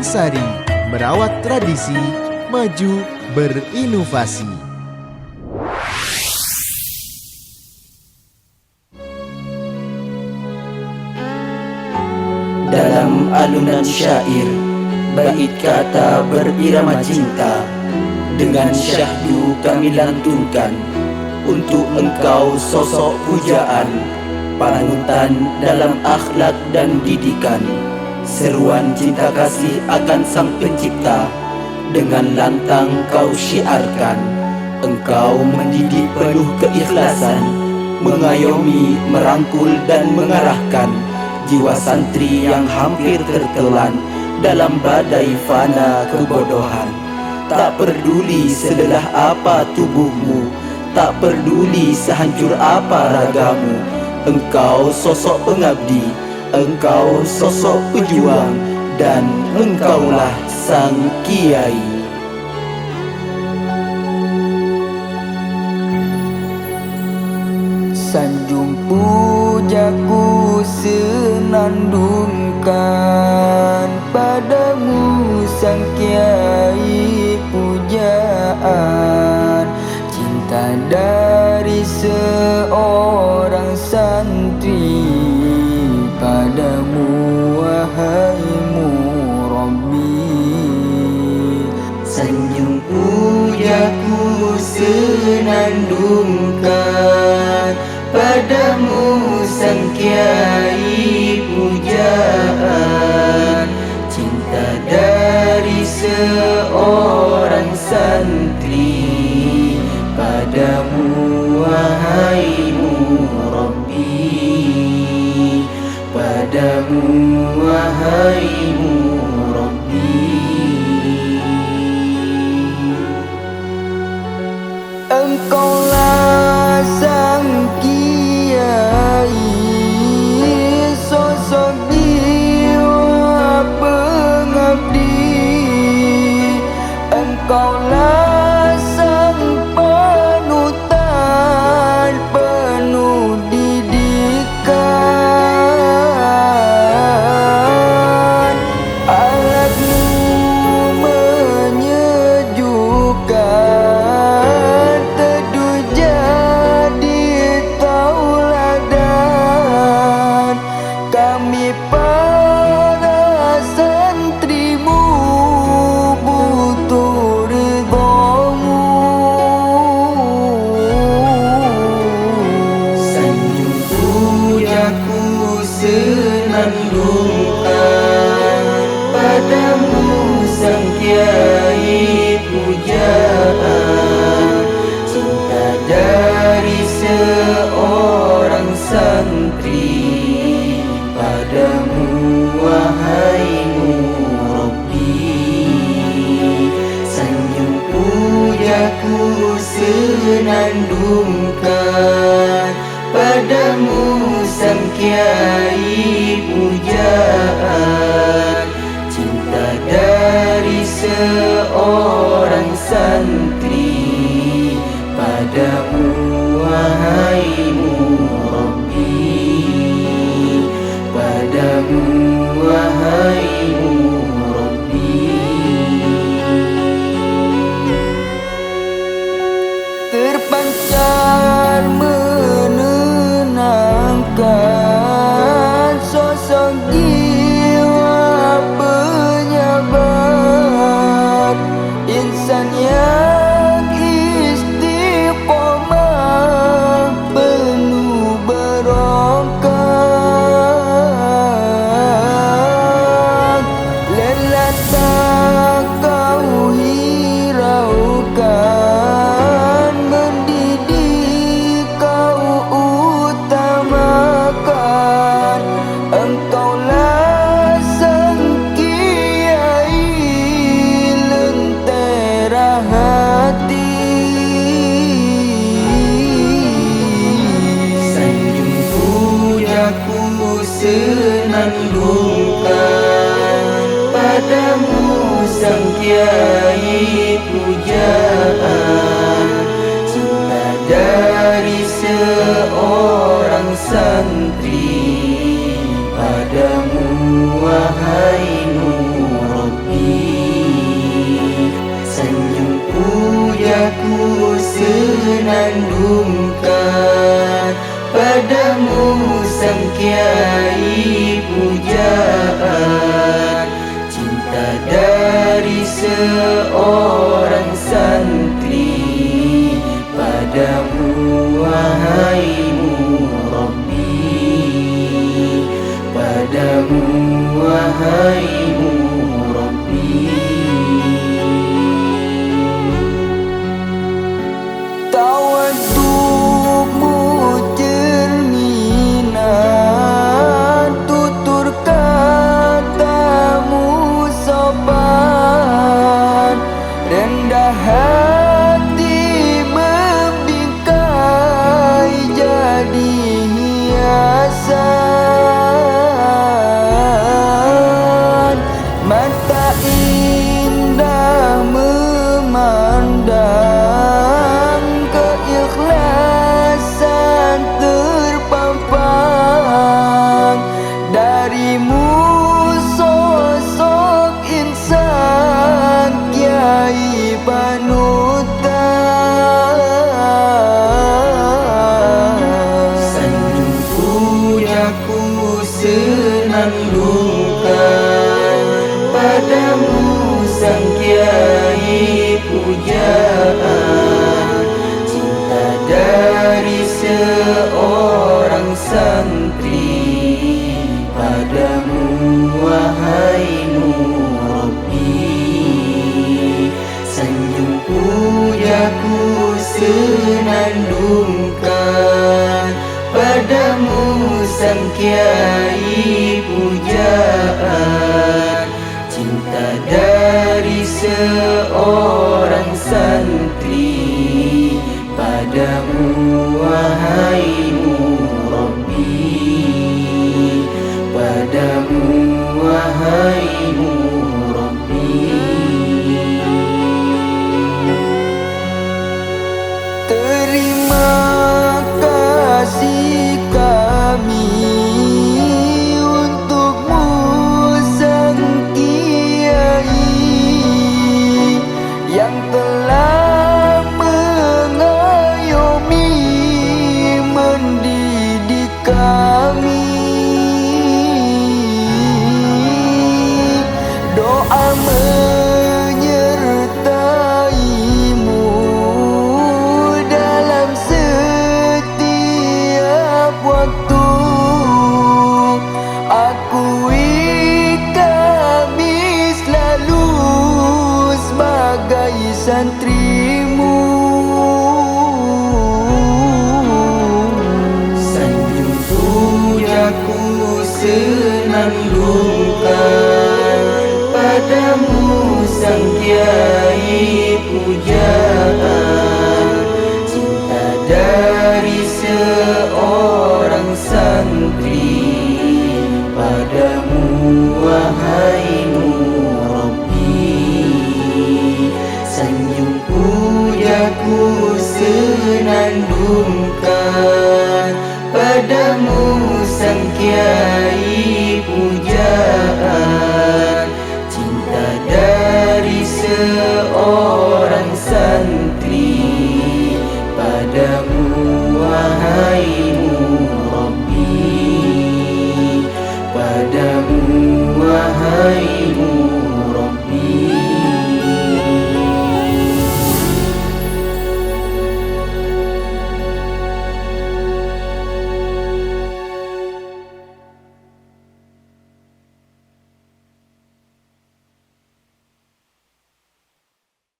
Ansari, merawat tradisi, maju berinovasi. Dalam alunan syair Bait kata berirama cinta Dengan syahdu kami lantunkan Untuk engkau sosok pujaan Panutan dalam akhlak dan didikan Seruan cinta kasih akan sang pencipta. Dengan lantang kau syiarkan Engkau mendidik penuh keikhlasan Mengayomi, merangkul dan mengarahkan Jiwa santri yang hampir tertelan Dalam badai fana kebodohan. Tak peduli sedelah apa tubuhmu Tak peduli sehancur apa ragamu Engkau sosok pengabdi Engkau sosok pejuang Dan engkaulah sang kiai Sanjung pujaku senandungkan Padamu sang kiai senandungkan Padamu sang kiai pujaan. Cinta dari seorang santri. Padamu wahai Padamu wahai murabbi Padamu santri padamu wahai Nurbi senyum pujaku senandungkan padamu sang kiai pujaan. Cinta dari seorang santri padamu wahai Padamu kiai pujaan Cinta dari seorang santri. Padamu wahai Padamu wahai murabbi senandungkan Padamu sang kiai pujaan. Cinta dari seorang santri